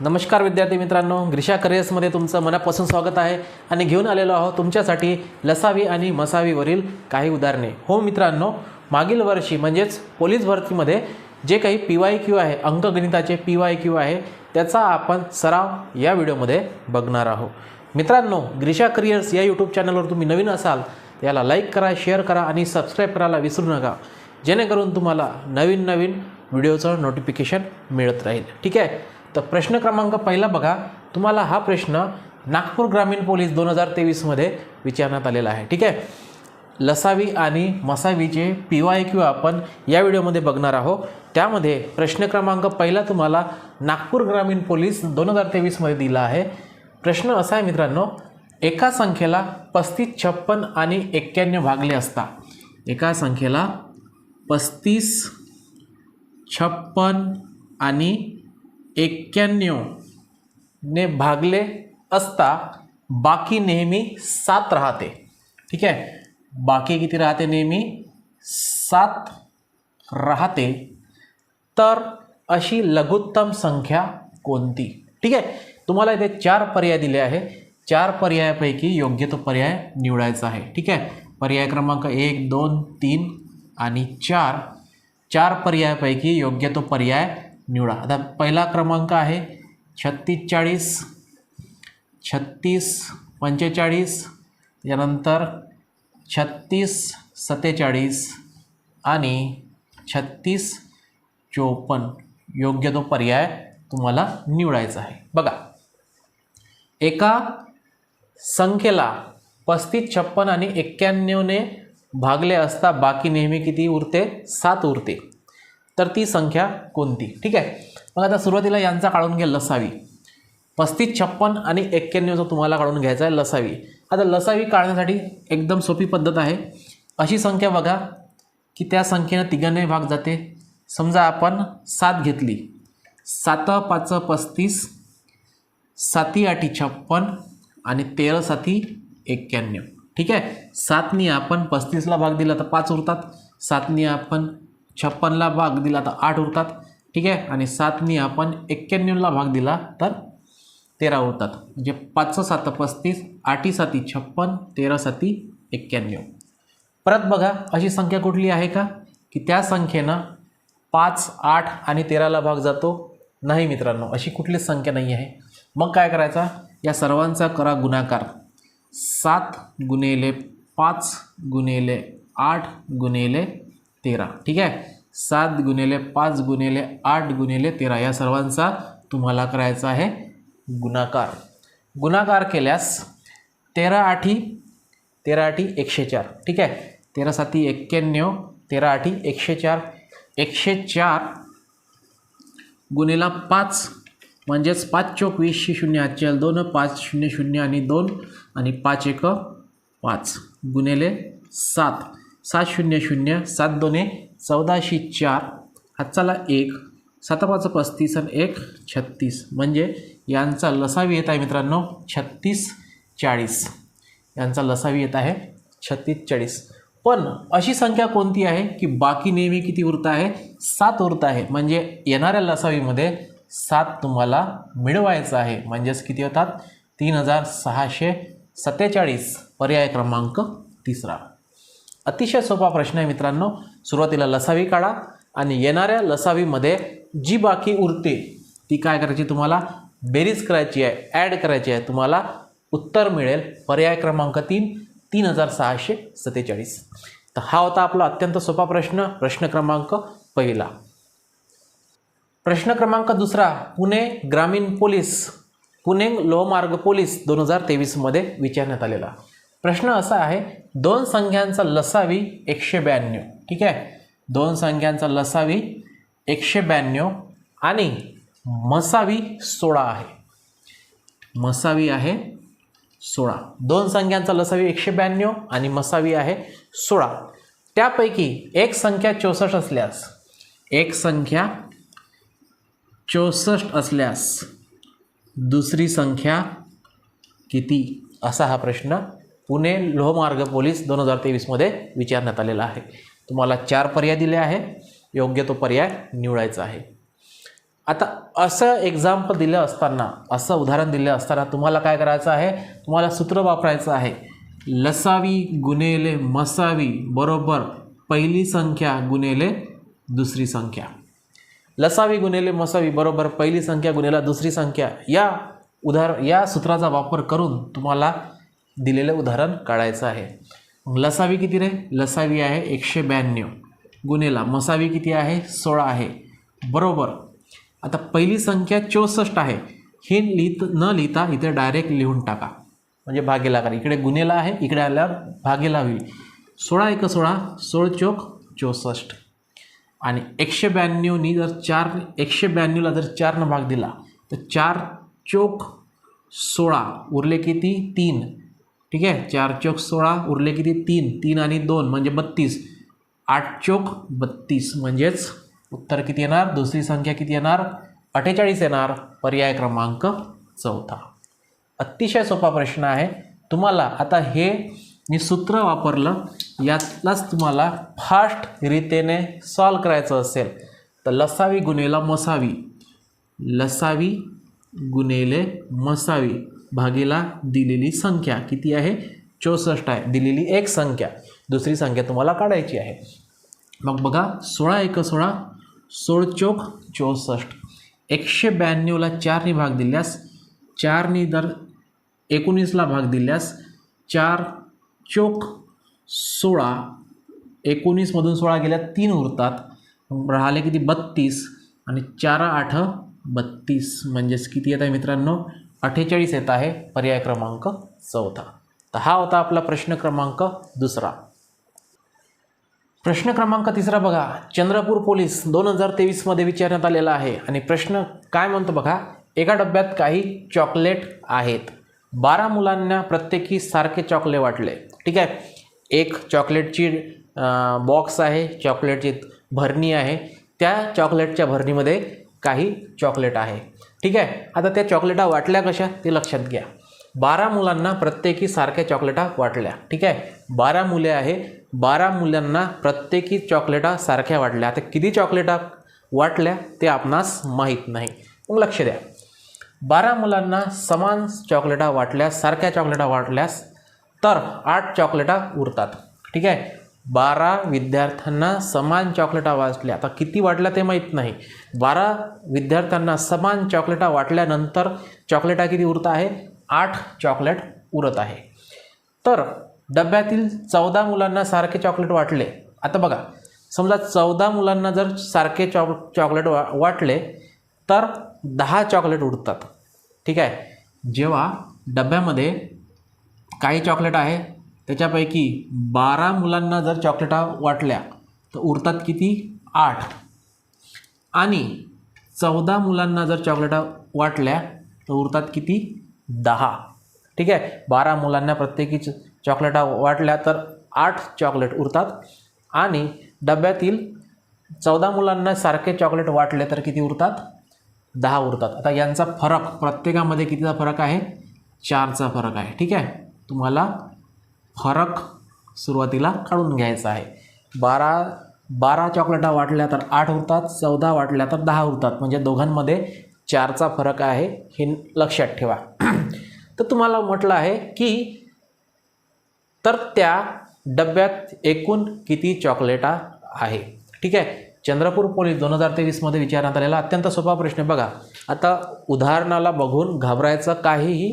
नमस्कार विद्यार्थी मित्रांनो ग्रिशा करिअर्समध्ये तुमचं मनापासून स्वागत आहे. आणि घेऊन आलेलो आहोत तुमच्यासाठी लसावी आणि मसावीवरील काही उदाहरणे. हो मित्रांनो मागील वर्षी म्हणजेच पोलीस भरतीमध्ये जे काही पी वाय क्यू आहे अंकगणिताचे पी वाय क्यू आहे त्याचा आपण सराव या व्हिडिओमध्ये बघणार आहोत. मित्रांनो ग्रिशा करिअर्स या यूट्यूब चॅनलवर तुम्ही नवीन असाल याला लाईक करा शेअर करा आणि सबस्क्राईब करायला विसरू नका. जेणेकरून तुम्हाला नवीन नवीन व्हिडिओचं नोटिफिकेशन मिळत राहील. ठीक आहे? तर प्रश्न क्रमांक पहिला बघा. तुम्हाला हा प्रश्न नागपूर ग्रामीण पोलीस दोन हजार तेवीसमध्ये विचारण्यात आलेला आहे. ठीक आहे? लसावी आणि मसावीचे पी वाय क्यू आपण या व्हिडिओमध्ये बघणार आहोत. त्यामध्ये प्रश्न क्रमांक पहिला तुम्हाला नागपूर ग्रामीण पोलीस दोन हजार तेवीसमध्ये दिला आहे. प्रश्न असा आहे मित्रांनो एका संख्येला पस्तीस छप्पन आणि एक्क्याण्णव भागले असता. एका संख्येला पस्तीस छप्पन आणि एक्क्याण्णवने भागले असता बाकी नेहमी सात राहते. ठीक आहे? बाकी किती राहते नेहमी? सात राहते. तर अशी लघुत्तम संख्या कोणती? ठीक आहे? तुम्हाला इथे चार पर्याय दिले आहे चार पर्यायापैकी योग्य तो पर्याय निवडायचा आहे. ठीक आहे? पर्याय क्रमांक एक दोन तीन आणि चार. चार पर्यायापैकी योग्य तो पर्याय निवडा. आता पहिला क्रमांक आहे छत्तीस चाळीस छत्तीस पंचेचाळीस त्यानंतर छत्तीस सत्तेचाळीस आणि छत्तीस चोपन्न. योग्य तो पर्याय तुम्हाला निवडायचा आहे. बघा एका संख्येला पस्तीस छप्पन आणि एक्क्याण्णवने भागले असता बाकी नेहमी किती उरते? सात उरते. तर ती संख्या कोणती? ठीक आहे? मग आता सुरुवातीला यांचा काढून घ्या लसावी. पस्तीस छप्पन आणि एक्क्याण्णवचा तुम्हाला काढून घ्यायचा आहे लसावी. आता लसावी काढण्यासाठी एकदम सोपी पद्धत आहे. अशी संख्या बघा की त्या संख्येनं तिघांनाही भाग जाते. समजा आपण सात घेतली. सात पाच पस्तीस साती आठी छप्पन आणि तेरा साती एक्क्याण्णव. ठीक आहे? सातनी आपण पस्तीसला भाग दिला तर पाच उरतात. सातनी आपण छप्पनला भाग दिला तर आठ उरतात. ठीक आहे? आणि सातनी आपण एक्क्याण्णवला भाग दिला तर तेरा उरतात. म्हणजे पाच सात पस्तीस आठी साती छप्पन तेरा साती एक्क्याण्णव. परत बघा अशी संख्या कुठली आहे का? की त्या संख्येनं पाच आठ आणि तेराला भाग जातो. नाही मित्रांनो अशी कुठलीच संख्या नाही आहे. मग काय करायचा? या सर्वांचा करा गुणाकार. सात गुणेले पाच गुणेले आठ गुणेले तेरा. ठीक आहे? सात गुणेले पाच गुणेले आठ गुणेले तेरा. या सर्वांचा तुम्हाला करायचा आहे गुणाकार. गुणाकार केल्यास तेरा आठी तेरा आठी एकशे चार. ठीक आहे? तेरा साती एक्क्याण्णव तेरा आठी एकशे चार. एकशे चार गुणेला पाच म्हणजेच पाच चोक वीसशे शून्य आजच्या दोन पाच शून्य शून्य आणि दोन आणि पाच एक पाच. गुणेले सात. सात शून्य शून्य सात दोने चौदाशे चार हातचाला एक. सात पाच पस्तीस आणि एक छत्तीस. म्हणजे यांचा लसावी येत आहे मित्रांनो छत्तीस चाळीस. यांचा लसावी येत आहे छत्तीस चाळीस. पण अशी संख्या कोणती आहे की बाकी नेहमी किती उरत आहे? सात उरत आहे. म्हणजे येणाऱ्या लसावीमध्ये सात तुम्हाला मिळवायचं आहे. म्हणजेच किती होतात? तीन हजार सहाशे सत्तेचाळीस. पर्याय क्रमांक तिसरा. अतिशय सोपा प्रश्न आहे मित्रांनो. सुरुवातीला लसावी काढा आणि येणाऱ्या लसावीमध्ये जी बाकी उरते ती काय करायची तुम्हाला? बेरीज करायची आहे ॲड करायची आहे. तुम्हाला उत्तर मिळेल. पर्याय क्रमांक तीन तीन हजार सहाशे सत्तेचाळीस. तर हा होता आपला अत्यंत सोपा प्रश्न प्रश्न क्रमांक पहिला. प्रश्न क्रमांक दुसरा पुणे ग्रामीण पोलीस पुणे लोहमार्ग पोलीस दोन हजार तेवीसमध्ये विचारण्यात आलेला. प्रश्न असा आहे दोन संख्यांचा लसावी एकशे ब्याण्णव. ठीक आहे? दोन संख्यांचा लसावी एकशे ब्याण्णव आणि मसावी सोळा आहे. मसावी आहे सोळा. दोन संख्यांचा लसावी एकशे ब्याण्णव आणि मसावी आहे सोळा. त्यापैकी एक संख्या चौसष्ट असल्यास एक संख्या चौसष्ट असल्यास दुसरी संख्या किती? असा हा प्रश्न पुणे लोहमार्ग पोलीस दोन हजार तेवीसमध्ये विचारण्यात आलेला आहे. तुम्हाला चार पर्याय दिले आहे योग्य तो पर्याय निवडायचा आहे. आता असं एक्झाम्पल दिलं असताना असं उदाहरण दिलं असताना तुम्हाला काय करायचं आहे? तुम्हाला सूत्र वापरायचं आहे. लसावी गुन्हेले मसावी बरोबर पहिली संख्या गुन्हेले दुसरी संख्या. लसावी गुन्हेले मसावी बरोबर पहिली संख्या गुन्हेला दुसरी संख्या. या उदाहरण या सूत्राचा वापर करून तुम्हाला दिलेलं उदाहरण काढायचं आहे. मग लसावी किती रे? लसावी आहे एकशे ब्याण्णव. गुन्हेला मसावी किती आहे? सोळा आहे. बरोबर. आता पहिली संख्या चौसष्ट आहे. हे लिहित न लिहिता इथे डायरेक्ट लिहून टाका. म्हणजे भागेला करा इकडे गुन्हेला आहे इकडे आल्यावर भागेला होईल सोळा एक सोळा सोळ चोक चौसष्ट. आणि एकशे ब्याण्णवनी जर चार एकशे ब्याण्णवला जर चारनं भाग दिला तर चार चोक सोळा. उरले किती? तीन. ठीक आहे? चार चोक सोळा उरले किती? तीन. तीन आणि दोन म्हणजे बत्तीस. आठ चोक बत्तीस म्हणजेच उत्तर किती येणार? दुसरी संख्या किती येणार? अठ्ठेचाळीस येणार. पर्याय क्रमांक चौथा. अतिशय सोपा प्रश्न आहे. तुम्हाला आता हे मी सूत्र वापरलं. यातलाच तुम्हाला फास्ट रीतीने सॉल्व करायचं असेल. तर लसावी गुन्हेला मसावी. लसावी गुन्हेले मसावी. भागीला दिलेली संख्या किती आहे? चौसष्ट आहे. दिलेली एक संख्या. दुसरी संख्या तुम्हाला काढायची आहे. मग बघा सोळा एक सोळा सोळ चोक चौसष्ट. एकशे ब्याण्णवला चारनी भाग दिल्यास चारनी दर एकोणीसला भाग दिल्यास चार चोक सोळा एकोणीसमधून सोळा गेल्या तीन उरतात. राहिले किती? बत्तीस. आणि चार आठ बत्तीस. म्हणजेच किती येत आहे मित्रांनो? अठ्ठेचाळीस येत आहे. पर्याय क्रमांक चौथा. तर हा होता आपला प्रश्न क्रमांक दुसरा. प्रश्न क्रमांक तिसरा बघा. चंद्रपूर पोलीस दोन हजार तेवीसमध्ये विचारण्यात आलेला आहे. आणि प्रश्न काय म्हणतो बघा? एका डब्यात काही चॉकलेट आहेत. बारा मुलांना प्रत्येकी सारखे चॉकलेट वाटले. ठीक आहे? एक चॉकलेटची बॉक्स आहे. चॉकलेटची भरणी आहे. त्या चॉकलेटच्या भरणीमध्ये काही चॉकलेट आहे. ठीक आहे? आता त्या चॉकलेटा वाटल्या कशा? ते लक्षात घ्या. बारा मुलांना प्रत्येकी सारख्या चॉकलेटा वाटल्या. ठीक आहे? बारा मुले आहे. बारा मुलांना प्रत्येकी चॉकलेटा सारख्या वाटल्या. आता किती चॉकलेटा वाटल्या ते आपणास माहीत नाही. मग लक्ष द्या. बारा मुलांना समान चॉकलेटा वाटल्यास सारख्या चॉकलेटा वाटल्यास तर आठ चॉकलेटा उरतात. ठीक आहे? बारा विद्यार्थ्यांना समान चॉकलेटा वाटल्या आता किती वाटल्या ते माहीत नाही. बारा विद्यार्थ्यांना समान चॉकलेटा वाटल्यानंतर चॉकलेटा किती उरत आहे? आठ चॉकलेट उरत आहे. तर डब्यातील चौदा मुलांना सारखे चॉकलेट वाटले. आता बघा समजा चौदा मुलांना जर सारखे चॉक चॉकलेट वा वाटले तर दहा चॉकलेट उरतात. ठीक आहे? जेव्हा डब्यामध्ये काही चॉकलेट आहे त्याच्यापैकी बारा मुलांना जर चॉकलेटा वाटल्या तर उरतात किती? आठ. आणि चौदा मुलांना जर चॉकलेटा वाटल्या तर उरतात किती? दहा. ठीक आहे? बारा मुलांना प्रत्येकी चॉकलेटा वाटल्या तर आठ चॉकलेट उरतात. आणि डब्यातील चौदा मुलांना सारखे चॉकलेट वाटले तर किती उरतात? दहा उरतात. आता यांचा फरक प्रत्येकामध्ये कितीचा फरक आहे? चारचा फरक आहे. ठीक आहे? तुम्हाला फरक सुरुवातीला काढून घ्यायचा आहे. बारा बारा चॉकलेटा वाटल्या तर आठ उरतात चौदा वाटल्या तर दहा उरतात. म्हणजे दोघांमध्ये चारचा फरक आहे हे लक्षात ठेवा. तर तुम्हाला म्हटलं आहे की तर त्या डब्यात एकूण किती चॉकलेटा आहे? ठीक आहे? चंद्रपूर पोलीस दोन हजार तेवीसमध्ये विचारण्यात आलेला अत्यंत सोपा प्रश्न बघा आता उदाहरणाला बघून घाबरायचं काहीही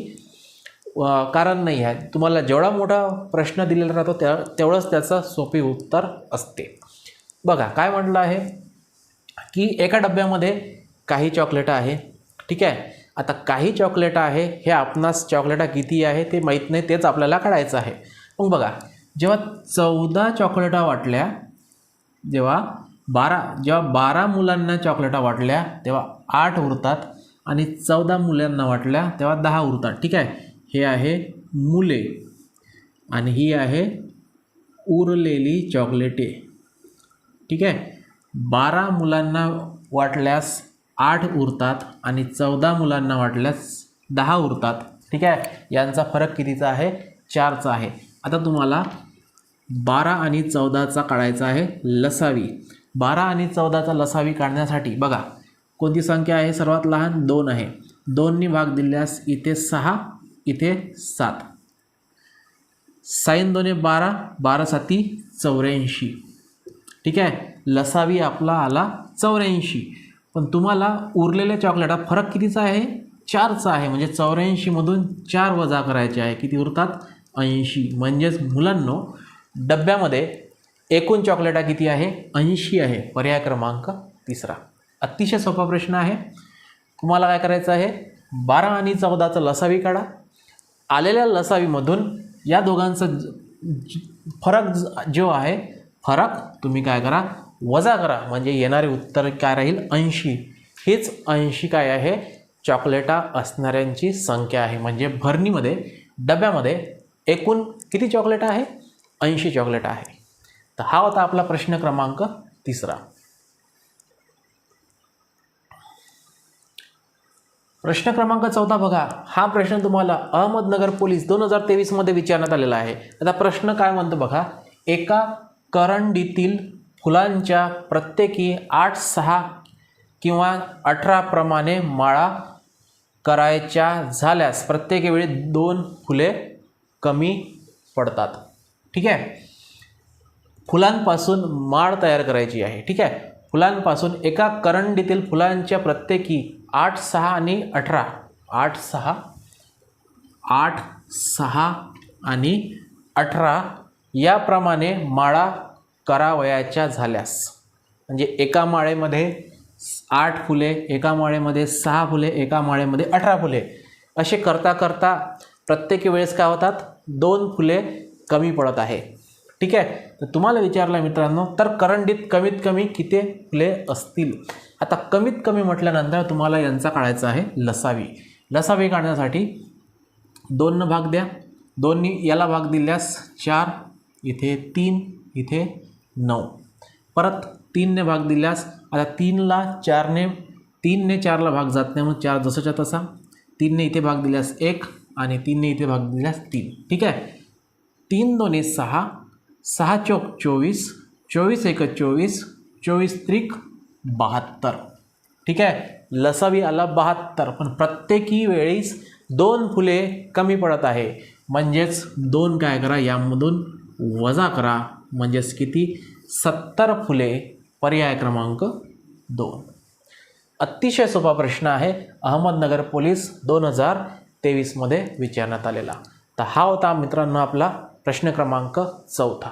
कारण नाही आहे. तुम्हाला जेवढा मोठा प्रश्न दिलेला राहतो त्या तेवढंच त्याचं सोपी उत्तर असते. बघा काय म्हटलं आहे? की एका डब्यामध्ये काही चॉकलेट आहे. ठीक आहे? आता काही चॉकलेट आहे हे आपणास चॉकलेटा किती आहे ते माहीत नाही तेच आपल्याला काढायचं आहे. मग बघा जेव्हा चौदा चॉकलेटा वाटल्या जेव्हा बारा जेव्हा बारा मुलांना चॉकलेटा वाटल्या तेव्हा आठ उरतात आणि चौदा मुलांना वाटल्या तेव्हा दहा उरतात. ठीक आहे? हे आहे मुले आणि ही आहे उरलेली चॉकलेटे. ठीक आहे? बारा मुलांना वाटल्यास आठ उरतात आणि चौदा मुलांना वाटल्यास दहा उरतात. ठीक आहे? यांचा फरक कितीचा आहे? चारचा आहे. आता तुम्हाला बारा आणि चौदाचा काढायचा आहे लसावी. बारा आणि चौदाचा लसावी काढण्यासाठी बघा कोणती संख्या आहे? सर्वात लहान दोन आहे. दोननी भाग दिल्यास इथे सहा इथे सात. साईन दोने बारा बारा साती चौऱ्याऐंशी. ठीक आहे? लसावी आपला आला चौऱ्याऐंशी. पण तुम्हाला उरलेल्या चॉकलेट हा फरक कितीचा आहे? चारचा आहे. म्हणजे चौऱ्याऐंशीमधून चार वजा करायचे आहे. किती उरतात? ऐंशी. म्हणजेच मुलांनो डब्यामध्ये एकूण चॉकलेटा किती आहे? ऐंशी आहे. पर्याय क्रमांक तिसरा. अतिशय सोपा प्रश्न आहे. तुम्हाला काय करायचं आहे? बारा आणि चौदाचा लसावी काढा. आलेल्या लसावीमधून या दोघांचा ज- फरक ज- जो आहे फरक तुम्ही काय करा वजा करा. म्हणजे येणारे उत्तर काय राहील? ऐंशी. हेच ऐंशी काय आहे? चॉकलेटा असणाऱ्यांची संख्या आहे. म्हणजे भरणीमध्ये डब्यामध्ये एकूण किती चॉकलेट आहे? ऐंशी चॉकलेट आहे. तर हा होता आपला प्रश्न क्रमांक तिसरा. प्रश्न क्रमांक चौथा बघा. हा प्रश्न तुम्हाला अहमदनगर पोलीस दोन हजार तेवीसमध्ये विचारण्यात आलेला आहे. आता प्रश्न काय म्हणतो बघा. एका करंडीतील फुलांच्या प्रत्येकी आठ सहा किंवा अठराप्रमाणे माळा करायच्या झाल्यास प्रत्येक वेळी दोन फुले कमी पडतात. ठीक आहे? फुलांपासून माळ तयार करायची आहे. ठीक आहे? फुलांपासून एका करंडीतील फुलांच्या प्रत्येकी आठ सहा आणि अठरा. आठ सहा. आठ सहा आणि अठरा याप्रमाणे माळा करावयाच्या झाल्यास. म्हणजे एका माळेमध्ये आठ फुले एका माळेमध्ये सहा फुले एका माळेमध्ये अठरा फुले. असे करता करता प्रत्येक वेळेस काय होतात? दोन फुले कमी पडत आहे. ठीक आहे? तर तुम्हाला विचारलं मित्रांनो तर करंडीत कमीत कमी किती फुले असतील? आता कमीत कमी म्हटल्यानंतर तुम्हाला यांचा काढायचा आहे लसावी. लसावी काढण्यासाठी दोननं भाग द्या. दोन्ही याला भाग दिल्यास चार इथे तीन इथे नऊ. परत तीनने भाग दिल्यास आता तीनला चारने तीनने चारला भाग जात नाही म्हणून चार जसंच्या तसा. तीनने इथे भाग दिल्यास एक आणि तीनने इथे भाग दिल्यास तीन. ठीक आहे? तीन दोन्ही सहा सहा चौक चोवीस चोवीस एक चोवीस चोवीस त्रिक बहात्तर. ठीक आहे? लसावी आला बहात्तर. पण प्रत्येकी वेळीस दोन फुले कमी पडत आहे. म्हणजेच दोन काय करा? यामधून वजा करा. म्हणजेच किती? सत्तर फुले पर्याय क्रमांक दोन. अतिशय सोपा प्रश्न आहे. अहमदनगर पोलीस दोन हजार तेवीसमध्ये विचारण्यात आलेला. तर हा होता मित्रांनो आपला प्रश्न क्रमांक चौथा.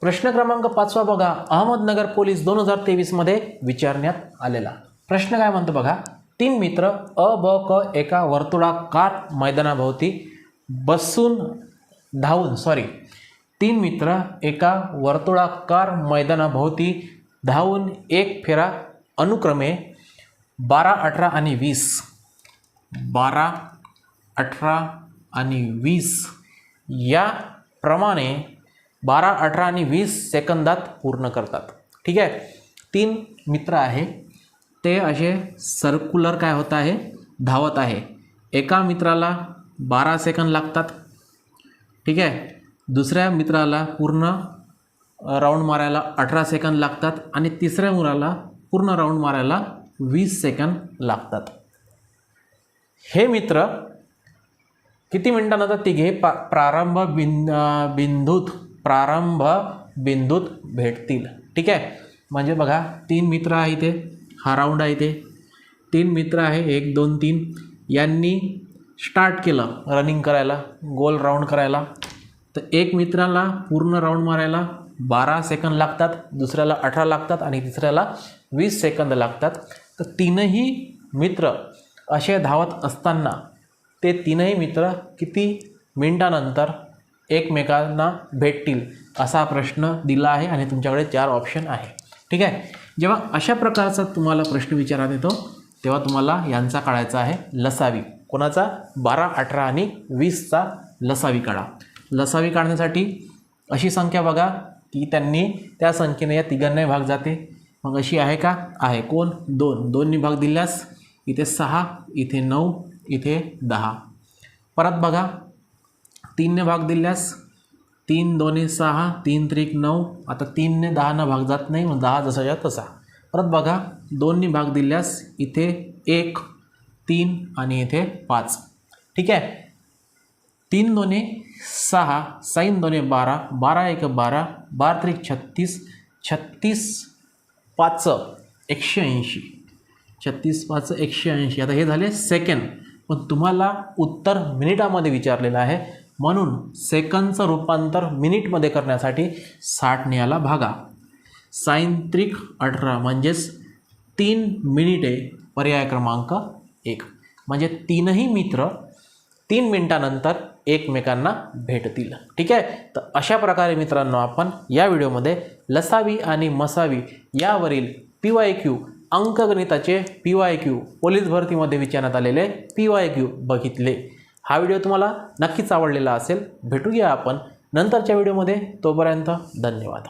प्रश्न क्रमांक पाचवा बघा. अहमदनगर पोलीस दोन हजार तेवीसमध्ये विचारण्यात आलेला. प्रश्न काय म्हणतो बघा? तीन मित्र अ ब क एका वर्तुळाकार मैदानाभोवती बसून धावून सॉरी तीन मित्र एका वर्तुळाकार मैदानाभोवती धावून एक फेरा अनुक्रमे बारा अठरा आणि वीस. बारा अठरा आणि वीस. या प्रमाणे बारा अठरा आणि वीस सेकंदात पूर्ण करतात. ठीक आहे? तीन मित्र आहे. ते असे सर्क्युलर काय होत आहे? धावत आहे. एका मित्राला बारा सेकंद लागतात. ठीक आहे? दुसऱ्या मित्राला पूर्ण राऊंड मारायला अठरा सेकंद लागतात आणि तिसऱ्या मुलाला पूर्ण राऊंड मारायला वीस सेकंद लागतात. हे मित्र किती मिनिटानंतर तिघे? पा प्रारंभ बिन बिंदूत प्रारंभ बिंदूत भेटतील. ठीक आहे? म्हणजे बघा तीन मित्र आहे इथे. हा राऊंड आहे इथे. तीन मित्र आहे. एक दोन तीन. यांनी स्टार्ट केलं रनिंग करायला गोल राऊंड करायला. तर एक मित्राला पूर्ण राऊंड मारायला बारा सेकंद लागतात दुसऱ्याला अठरा लागतात आणि तिसऱ्याला वीस सेकंद लागतात. तर तीनही मित्र असे धावत असताना ते तीनही मित्र किती मिनिटानंतर एकमेकांना भेटतील असा प्रश्न दिला आहे आणि तुमच्याकडे चार ऑप्शन आहे. ठीक आहे? जेव्हा अशा प्रकारचा तुम्हाला प्रश्न विचारात येतो तेव्हा तुम्हाला यांचा काढायचा आहे लसावी. कोणाचा? बारा अठरा आणि वीसचा लसावी काढा. लसावी काढण्यासाठी अशी संख्या बघा की त्यांनी त्या संख्येने या तिघांनाही भाग जाते. मग अशी आहे का? आहे. कोण? दोन. दोन्ही भाग दिल्यास इथे सहा इथे नऊ इथे दहा. परत बघा. तीनने भाग दिल्यास तीन दोन्ही सहा तीन त्रिक नऊ. आता तीनने दहानं भाग जात नाही मग दहा जसाच्या तसा. परत बघा. दोन्ही भाग दिल्यास इथे एक तीन आणि इथे पाच. ठीक आहे? तीन दोन्ही सहा साईन दोन्ही बारा. बारा एक बारा. बारा त्रिक छत्तीस. छत्तीस पाच एकशे ऐंशी. छत्तीस पाच एकशे ऐंशी. आता हे झाले सेकंड पण तुम्हाला उत्तर मिनिटामध्ये विचारलेलं आहे. म्हणून सेकंदचं रूपांतर मिनिटमध्ये करण्यासाठी साठने याला भागा. सायंत्रिक अठरा म्हणजेच तीन मिनिटे पर्याय क्रमांक एक. म्हणजे तीनही मित्र तीन मिनिटानंतर एकमेकांना भेटतील. ठीक आहे? तर अशा प्रकारे मित्रांनो आपण या व्हिडिओमध्ये लसावी आणि मसावी यावरील पी वाय क्यू अंकगणिताचे पी वाय क्यू पोलीस भरतीमध्ये विचारण्यात आलेले पी वाय क्यू बघितले. हा व्हिडिओ तुम्हाला नक्कीच आवडलेला असेल भेटूया आपण नंतरच्या व्हिडिओमध्ये. तोपर्यंत धन्यवाद.